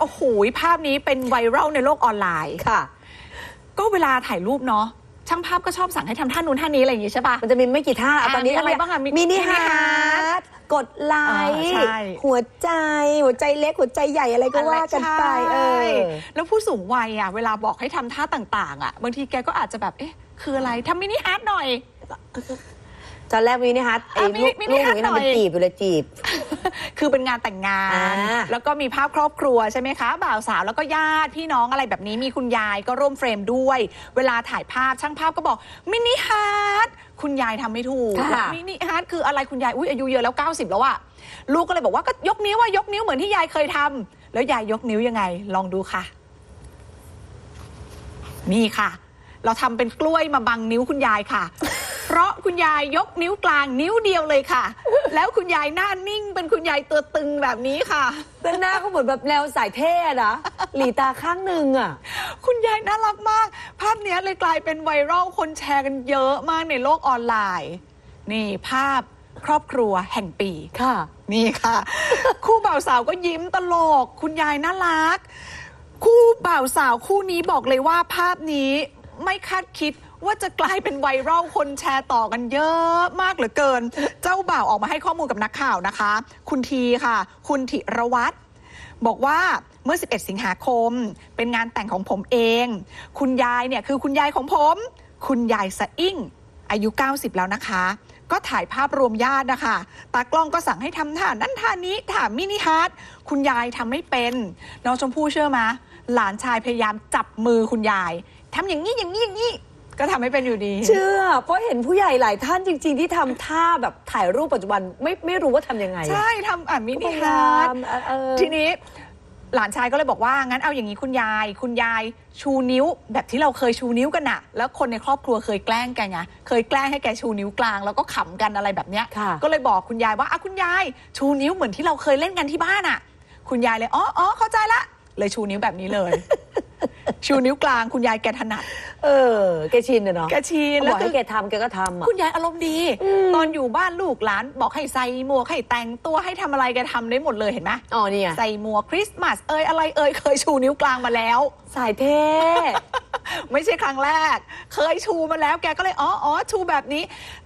โอ้โหภาพนี้เป็นไวรัลในโลกออนไลน์ค่ะ ก็เวลาถ่ายรูปเนาะช่างภาพก็ชอบสั่งให้ทำท่านู้นท่านี้อะไรอย่างงี้ใช่ปะ มันจะมีไม่กี่ท่าเอาอะตอนนี้มีอะไรบ้างอะมีมินิมินิฮาฮาร์ร์ดกดไลค์อ่าใช่ หัวใจ หัวใจเล็กหัวใจใหญ่อะไรก็ว่ากันไปเอใช่อแล้วผู้สูงวัยอะเวลาบอกให้ทำท่าต่าง ๆ อะ บางทีแกก็อาจจะแบบเอ๊ะคืออะไรทำมินิฮาร์ดหน่อย ตอนแรกมินิฮาร์ดไอ้อะมิลูนิกมินิลูกฮาอร์ย่างทนี้ทำเป็นหน่อย จีบอยู่เลยจีบ คือเป็นงานแต่งงาน อ่า แล้วก็มีภาพครอบครัวใช่ไหมคะ บ่าวสาวแล้วก็ญาติพี่น้องอะไรแบบนี้มีคุณยายก็ร่วมเฟรมด้วย เวลาถ่ายภาพช่างภาพก็บอกมินิฮาร์ดคุณยายทำไม่ถูกค่ะแล้วมินิฮาร์ดคืออะไรคุณยายอุ้ยอายุเยอะแล้ว 90 แล้วอะลูกก็เลยบอกว่าก็ยกนิ้วว่ายกนิ้วเหมือนที่ยายเคยทำแล้วยายยกนิ้วยังไง ลองดูค่ะ นี่ค่ะ เราทำเป็นกล้วยมาบังนิ้วคุณยายค่ะเพ ราะคุณยายยกนิ้วกลางนิ้วเดียวเลยค่ะ แล้วคุณยายหน้านิ่งเป็นคุณยายตัวตึงแบบนี้ค่ะแต่หน้าก็เหมือนแบบแนวสายเท่นะหลีตาข้างหนึ่งอะ คุณยายน่ารักมาก ภาพเนี้ยเลยกลายเป็นไวรัลคนแชร์กันเยอะมากในโลกออนไลน์ นี่ภาพครอบครัวแห่งปี ค่ะ นี่ค่ะ คู่บ่าวสาวก็ยิ้มตลก คุณยายน่ารัก คู่บ่าวสาวคู่นี้บอกเลยว่าภาพนี้ไม่คาดคิด ว่าจะกลายเป็นไวรัลคนแชร์ต่อกันเยอะมากเหลือเกิน เจ้าบ่าวออกมาให้ข้อมูลกับนักข่าวนะคะ คุณทีค่ะ คุณธิรวัตรบอกว่าเมื่อ 11 สิงหาคม เป็นงานแต่งของผมเอง คุณยายเนี่ยคือคุณยายของผม คุณยายสะอิ่ง อายุ 90 แล้วนะคะ ก็ถ่ายภาพรวมญาตินะคะ ตากล้องก็สั่งให้ทำท่านั้นท่านี้ถามมินิฮาร์ดคุณยายทำไม่เป็น น้องชมพู่เชื่อมาหลานชายพยายามจับมือคุณยายทำอย่างนี้อย่างนี้อย่างนี้ ก็ทำไม่เป็นอยู่ดี เชื่อ เพราะเห็นผู้ใหญ่หลายท่านจริง ๆ ที่ทำท่าแบบถ่ายรูปปัจจุบันไม่ไม่รู้ว่าทำยังไงอะ ใช่ทำอะมิพนิยาฮายาร์ดมเออเออ ทีนี้ หลานชายก็เลยบอกว่า งั้นเอาอย่างนี้คุณยาย คุณยายชูนิ้ว แบบที่เราเคยชูนิ้วกันน่ะ แล้วคนในครอบครัวเคยแกล้งแกไงเคยแกล้งให้แกชูนิ้วกลาง แล้วก็ขำกันอะไรแบบเนี้ย ค่ะ ก็เลยบอกคุณยายว่าอะคุณยาย ชูนิ้วเหมือนที่เราเคยเล่นกันที่บ้านอะ คุณยายเลยอ๋ออ๋อเข้าใจละ เลยชูนิ้วแบบนี้เลย ชูนิ้วกลางคุณยายแกถนัด เออ แกชินอะเนาะแกชินบแล้วอกคืให้อแกทำแกก็ทำอะคุณยายอารมณ์ดี ตอนอยู่บ้านลูกหลานบอกให้ใส่หมวกให้แต่งตัวให้ทำอะไรแกทำได้หมดเลยเห็นไหมอ๋อเนี่ยใส่หมวกคริสต์มาสเอ่ยอะไรเอ่ยเคยชูนิ้วกลางมาแล้วสายเท่ไม่ใช่ครั้งแรก เคยชูมาแล้วแกก็เลยอ๋ออ๋อชูแบบนี้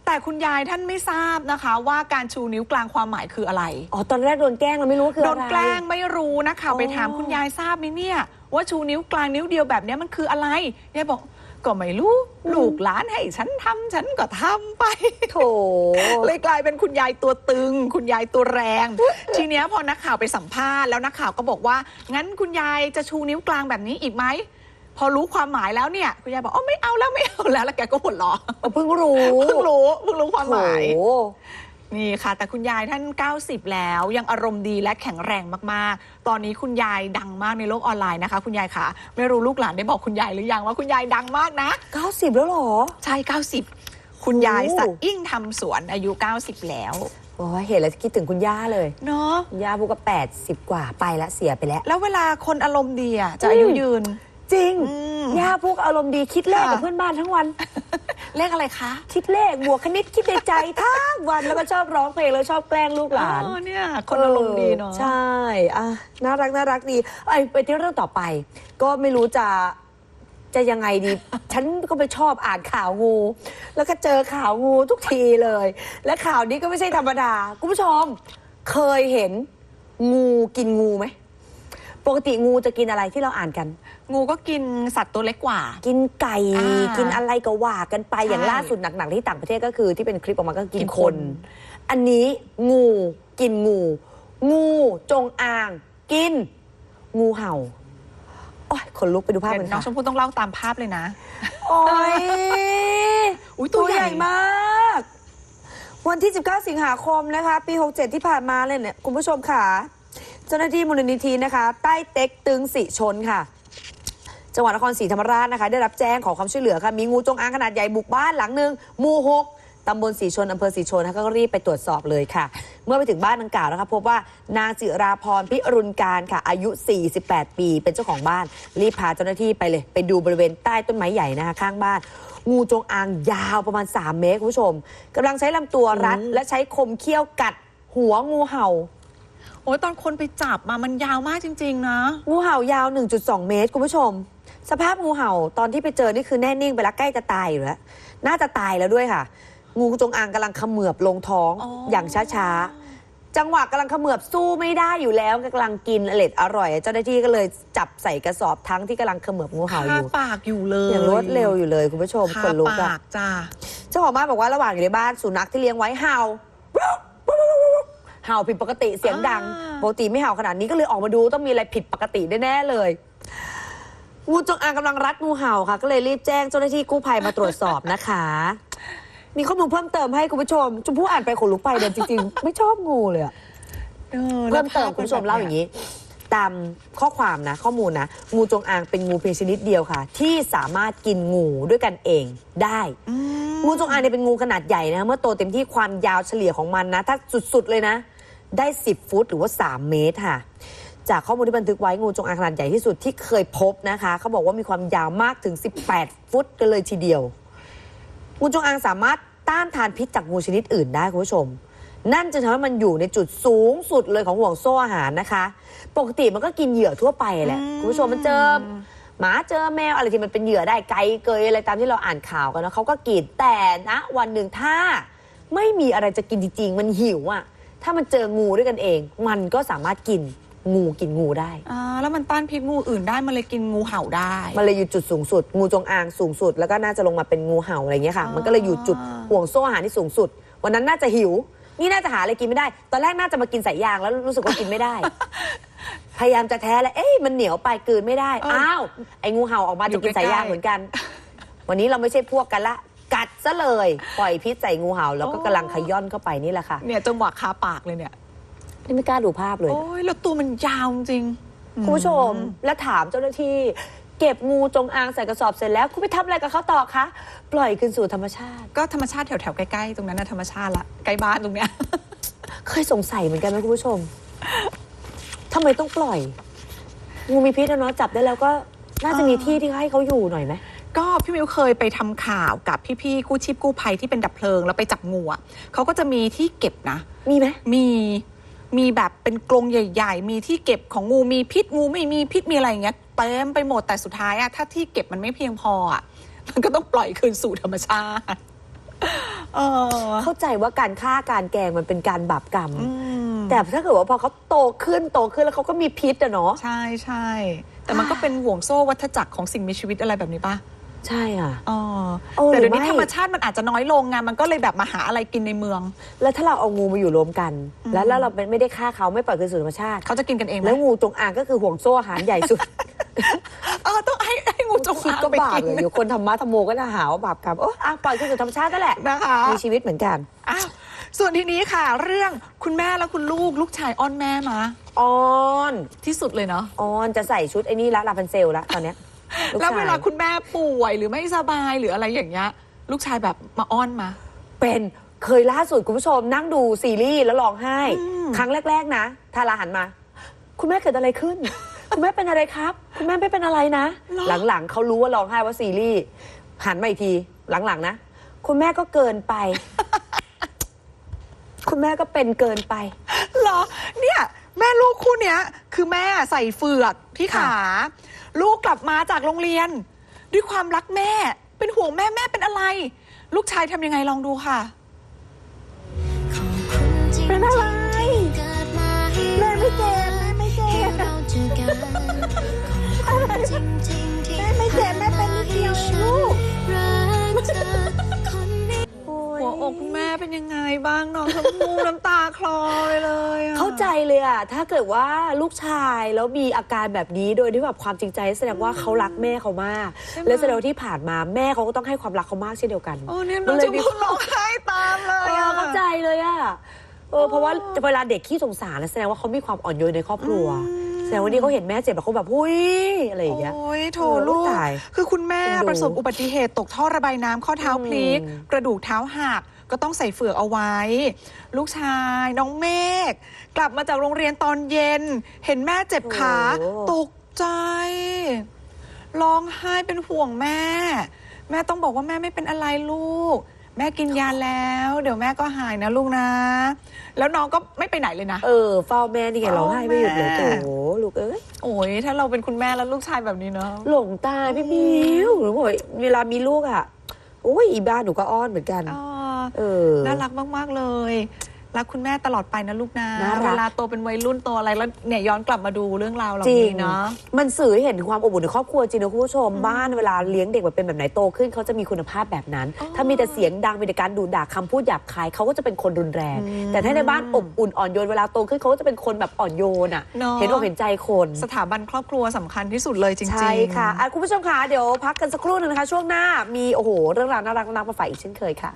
แต่คุณยายท่านไม่ทราบนะคะ ว่าการชูนิ้วกลางความหมายคืออะไรอ๋อตอนแรกโดนแกล้งเราไม่รู้ว่าคือโดอะไรนแกล้งไม่รู้นะคะอ๋อไปถามคุณยายทราบไหมเนี่ย ว่าชูนิ้วกลางนิ้วเดียวแบบเนี้ยมันคืออะไรยายบอกก็ไม่รู้ลูกหลานให้ฉันทำฉันก็ทำไปโถเลยกลายเป็นคุณยายตัวตึง คุณยายตัวแรง ทีเนี้ยพอนักข่าวไปสัมภาษณ์แล้วนักข่าวก็บอกว่า งั้นคุณยายจะชูนิ้วกลางแบบนี้อีกไหมพอรู้ความหมายแล้วเนี่ย คุณยายบอกอ๋อไม่เอาแล้วไม่เอาแล้วแล้วแกก็หัวเราะเพิ่งรู้เพิ่งรู้เพิ่งรู้ความหมายโถ นี่ค่ะ แต่คุณยายท่าน 90 แล้ว ยังอารมณ์ดีและแข็งแรงมากๆ ตอนนี้คุณยายดังมากในโลกออนไลน์นะคะ คุณยายค่ะ ไม่รู้ลูกหลานได้บอกคุณยายหรือยังว่าคุณยายดังมากนะเก้าสิบแล้วเหรอ ใช่ 90 คุณยายสะอิ่งทำสวนอายุ 90 แล้วโอ้ยเห็นแล้วคิดถึงคุณย่าเลยเนาะคุณย่าพวกก็แปดสิบกว่าไปแล้วเสียไปแล้ว แล้วเวลาคนอารมณ์ดีอะจะอายุยืน จริงอืมย่าพวกอารมณ์ดีคิดเลขกับค่ะเพื่อนบ้านทั้งวัน เลขอะไรคะ คิดเลขบวกคณิตคิดในใจทั้งวันแล้วก็ชอบร้องเพลงแล้วชอบแกล้งลูกหลาน อ๋อเนี่ย คนอารมณ์ดีเนาะ ใช่อะน่ารักน่ารักดีไอ้ยไปที่เรื่องต่อไป ก็ไม่รู้จะจะยังไงดี ฉันก็ไปชอบอ่านข่าวงู แล้วก็เจอข่าวงูทุกทีเลย และข่าวนี้ก็ไม่ใช่ธรรมดา คุณผู้ชม เคยเห็นงูกินงูไหม ปกติงูจะกินอะไรที่เราอ่านกัน งูก็กินสัตว์ตัวเล็กกว่า กินไก่ อ่ากินอะไรก็ว่ากันไปใช่อย่างล่าสุดหนักๆที่ต่างประเทศก็คือที่เป็นคลิปออกมาก็กินกินคคน น อันนี้งูกินงู งูจงอาง กิน งูเห่าโอ้ยขนลุกไปดูภาพเดี๋กัยวนน้องชค่ะมพู่ต้องเล่าตามภาพเลยนะ โอ้ยอุ๊ยตัวใหญ่ มาก วันที่ 19 สิงหาคมนะคะ ปี 67 ที่ผ่านมาเลยเนี่ยคุณผู้ชมค่ะ เจ้าหน้าที่มูลนิธินะคะ ใต้เต็กตึงสิชนค่ะ จังหวัดนครศรีธรรมราชนะคะ ได้รับแจ้งขอความช่วยเหลือค่ะ มีงูจงอางขนาดใหญ่บุกบ้านหลังหนึ่งหมู่หกตำบลสีชนอำเภอสีชนนะคะก็รีบไปตรวจสอบเลยค่ะ เมื่อไปถึงบ้านดังกล่าวนะคะพบว่านางจิราพรพิรุณการค่ะ อายุ 48 ปี เป็นเจ้าของบ้าน รีบพาเจ้าหน้าที่ไปเลย ไปดูบริเวณใต้ต้นไม้ใหญ่นะคะข้างบ้าน งูจงอางยาวประมาณ 3 เมตรคุณผู้ชมกำลังใช้ลำตัวรัด และใช้คมเขี้ยวกัดหัวงูเห่าโอ้ยตอนคนไปจับมามันยาวมากจริง ๆ นะ งูเห่ายาว 1.2 เมตร คุณผู้ชม สภาพงูเห่าตอนที่ไปเจอนี่คือแน่นิ่งไปแล้วใกล้จะตายอยู่แล้วน่าจะตายแล้วด้วยค่ะ งูจงอางกำลังเขมือบลงท้องอ๋อออย่างช้าๆ จังหวะกำลังเขมือบสู้ไม่ได้อยู่แล้วกำลังกินอร่อยอร่อย เจ้าหน้าที่ก็เลยจับใส่กระสอบทั้งที่กำลังเขมือบงูเห่าอคายู่ปากอยู่เลยอย่างรวดเร็วอยู่เลยคุณผู้ชมคาขนลุกปาอะกจ้าเจ้าของบ้านบอกว่าระหว่างอยู่ในบ้านสุนัขที่เลี้ยงไว้เห่าเห่าผิดปกติเสียงดังอ่าปกติไม่เห่าขนาดนี้ก็เลยออกมาดูต้องมีอะไรผิดปกติแน่ๆเลย งูจงอางกำลังรัดงูเห่าค่ะ ก็เลยรีบแจ้งเจ้าหน้าที่กู้ภัยมาตรวจสอบนะคะ มีข้อมูลเพิ่มเติมให้คุณผู้ชมชมพู่อ่านไปขนลุกไปเดินจริงๆ ไม่ชอบงูเลยอะออเพิ่มเติมแล้วภาพคุณผู้ชมป็นแบบเล่าอย่างนี้ ตามข้อความนะ ข้อมูลนะ งูจงอางเป็นงูเพียงชนิดเดียวค่ะ ที่สามารถกินงูด้วยกันเองได้อืมงูจงอางเนี่ยเป็นงูขนาดใหญ่นะเมื่อโตเต็มที่ความยาวเฉลี่ยของมันนะ ถ้าสุดๆเลยนะ ได้ 10 ฟุตหรือว่า 3 เมตรค่ะ จากข้อมูลที่บันทึกไว้งูจงอางขนาดใหญ่ที่สุดที่เคยพบนะคะ เขาบอกว่ามีความยาวมากถึง 18 ฟุตกันเลยทีเดียว งูจงอางสามารถต้านทานพิษจากงูชนิดอื่นได้คุณผู้ชม นั่นจึงทำให้มันอยู่ในจุดสูงสุดเลยของห่วงโซ่อาหารนะคะ ปกติมันก็กินเหยื่อทั่วไปแหละอืมคุณผู้ชมมันเจอหมาเจอแมวอะไรที่มันเป็นเหยื่อได้ไกลเกยอะไรตามที่เราอ่านข่าวกันนะเขาก็กินแต่นะวันหนึ่งถ้าไม่มีอะไรจะกินจริงๆ มันหิวอะ่ะถ้ามันเจองูด้วยกันเอง มันก็สามารถกิน งูกินงูได้ อ่าแล้วมันต้านพิษงูอื่นได้มันเลยกินงูเห่าได้ มันเลยอยู่จุดสูงสุด งูจงอางสูงสุด แล้วก็น่าจะลงมาเป็นงูเห่าอะไรอย่างเงี้ยค่ะอ๋อมันก็เลยอยู่จุดห่วงโซ่อาหารที่สูงสุด วันนั้นน่าจะหิว นี่น่าจะหาอะไรกินไม่ได้ ตอนแรกน่าจะมากินสายยางแล้วรู้สึกว่ากินไม่ได้ พยายามจะแท้แล้วเอ๊ะมันเหนียวไปกลืนไม่ได้อ้าว ไอ้งูเห่าออกมาจะกินสายยางเหมือนกัน วันนี้เราไม่ใช่พวกกันละ กัดซะเลย ปล่อยพิษใส่งูเห่าแล้วก็กำลังขย้อนเข้าไปนี่แหละค่ะ เนี่ยจังหวะคาปากเลยเนี่ย นี่ไม่กล้าดูภาพเลย โอ้ยแล้วตัวมันยาวจริงคุณผู้ชม แล้วถามเจ้าหน้าที่ เก็บงูจงอางใส่กระสอบเสร็จแล้ว คุณไปทำอะไรกับเขาต่อคะ ปล่อยคืนสู่ธรรมชาติ ก็ธรรมชาติแถวๆใกล้ๆตรงนั้นนะธรรมชาติละใกล้บ้านตรงเนี้ย เคยสงสัยเหมือนกันไหมคุณผู้ชมทำไมต้องปล่อย งูมีพิษนะเนาะจับได้แล้วก็น่าจะมีอ่าที่ที่ให้เขาอยู่หน่อยไหม ก็พี่มิวเคยไปทำข่าวกับพี่ๆกู้ชีพกู้ภัยที่เป็นดับเพลิง แล้วไปจับงูอะเขาก็จะมีที่เก็บนะ มีไหมมี มีแบบเป็นกรงใหญ่ ๆ มีที่เก็บของงูมีพิษงูไม่มีพิษมีอะไรอย่างเงี้ยเต็มไปหมดแต่สุดท้ายอะถ้าที่เก็บมันไม่เพียงพออะมันก็ต้องปล่อยคืนสู่ธรรมชาติเออเข้าใจว่าการฆ่าการแกล้งมันเป็นการบาปกรรมอืมแต่ถ้าเกิดว่าพอเขาโตขึ้นโตขึ้นแล้วเขาก็มีพิษอะเนาะใช่ใช่แต่มันก็เป็นห่วงโซ่วัฏจักรของสิ่งมีชีวิตอะไรแบบนี้ปะ ใช่อะเออเออแต่เดี๋ยวนี้หรือไม่ธรรมชาติมันอาจจะน้อยลงไงมันก็เลยแบบมาหาอะไรกินในเมือง แล้วถ้าเราเอางูมาอยู่รวมกันอืมแล้วแล้วเราไม่ได้ฆ่าเขาไม่ปล่อยคืนสู่ธรรมชาติเขาจะกินกันเองไหมแล้วงูจงอางก็คือห่วงโซ่อาหารใหญ่สุดเออต้องให้ให้งูจงคิดอางก็ไปบาปกินเลยอยู่คนธรรมะธรรมโมก็จะหาว่าบาปกรรมเอออะปล่อยคืนสู่ธรรมชาตินั่นแหละนะคะมีชีวิตเหมือนกันอ้าวส่วนทีนี้ค่ะ เรื่องคุณแม่และคุณลูกลูกชายอ้อนแม่มาออนที่สุดเลยเนาะออนจะใส่ชุดไอ้นี่ละลาพันเซลละตอนเนี้ยก แล้วชยเวลาคุณแม่ป่วยหรือไม่สบายหรืออะไรอย่างเงี้ยลูกชายแบบมาอ้อนมา เป็นเคยล่าสุดคุณผู้ชมนั่งดูซีรีส์แล้วร้องไห้อืมครั้งแรก ๆ นะทาราหันมา คุณแม่เกิดอะไรขึ้น คุณแม่เป็นอะไรครับ คุณแม่ไม่เป็นอะไรนะ หลังๆเขารู้ว่าร้องไห้ว่าซีรีส์หันมาอีกทีหลังๆ นะ คุณแม่ก็เกินไป คุณแม่ก็เป็นเกินไปเหรอเนี่ย แม่ลูกคู่เนี้ย คือแม่ใส่เฟือกที่ขา ลูกกลับมาจากโรงเรียน ด้วยความรักแม่ เป็นห่วงแม่แม่เป็นอะไร ลูกชายทำยังไงลองดูค่ะ บ้างน้องชมพู่น้ำตาคลอไปเลยอะเข้าใจเลยอะถ้าเกิดว่าลูกชายแล้วมีอาการแบบนี้โดยที่แบบความจริงใจแสดงว่าเขารักแม่เขามาก และแสดงว่าที่ผ่านมาแม่เขาก็ต้องให้ความรักเขามากเช่นเดียวกันโอ้เนี่ยมัน้องนเลชยมมีพู่ร้องไห้ตามเลเอยออะเข้าใจเลยอะเออเพราะว่าเวลาเด็กขี้สงสารนะแสดงว่าเขามีความอ่อนโยนในครอบครัวแส ดงว่านี่เขาเห็นแม่เจ็บแล้วเขาแบบหุ้ยอะไรอย่างเงี้ย โอ้ยโถโอ้ลูก ตายคือคุณแม่เอ็นดูประสบอุบัติเหตุตกท่อระบายน้ำข้อเท้าพลิก อืม กระดูกเท้าหักก็ต้องใส่เฟือกเอาไว้ ลูกชายน้องเมฆกลับมาจากโรงเรียนตอนเย็น เห็นแม่เจ็บขาตกใจร้องไห้เป็นห่วงแม่ แม่ต้องบอกว่าแม่ไม่เป็นอะไรลูก แม่กินยาแล้ว เดี๋ยวแม่ก็หายนะลูกนะ แล้วน้องก็ไม่ไปไหนเลยนะ เออเฝ้าแม่นี่ไงร้องไห้ไม่หยุดเลยแม่โอ้โหลู กเอ้ยโอ้ยถ้าเราเป็นคุณแม่แล้วลูกชายแบบนี้เนาะหลงตายพี่มิวหนูบอกเวลามีลูกอะโอ้ยอีบ้านหนูก็อ้อนเหมือนกันอ๋อเออ น่ารักมาก ๆ เลย รักคุณแม่ตลอดไปนะลูกนะน่ารัก เวลาโตเป็นวัยรุ่นโตอะไรแล้วเนี่ยย้อนกลับมาดูเรื่องราวเหล่าจรินี้งเนาะ มันสื่อให้เห็นถึงความอบอุ่นในครอบครัวจริงนะคุณผู้ชมบ้านเวลาเลี้ยงเด็กแบบเป็นแบบไหนโตขึ้นเขาจะมีคุณภาพแบบนั้น อ๋อถ้ามีแต่เสียงดังมีแต่การดูด่าคำพูดหยาบคายเขาก็จะเป็นคนรุนแรง อืมแต่ถ้าในบ้านอบอุ่นอ่อนโยนเวลาโตขึ้นเขาก็จะเป็นคนแบบอ่อนโยนอะเนอะ เห็นอกเห็นใจคนสถาบันครอบครัวสำคัญที่สุดเลยจริงๆ ใช่ค่ะอะคุณผู้ชมคะเดี๋ยวพักกันสักครู่หนึงนะคะ ช่วงหน้ามีโอ้โหเรื่องราวน่ารักๆมาฝากอีกเช่นเคยค่ะ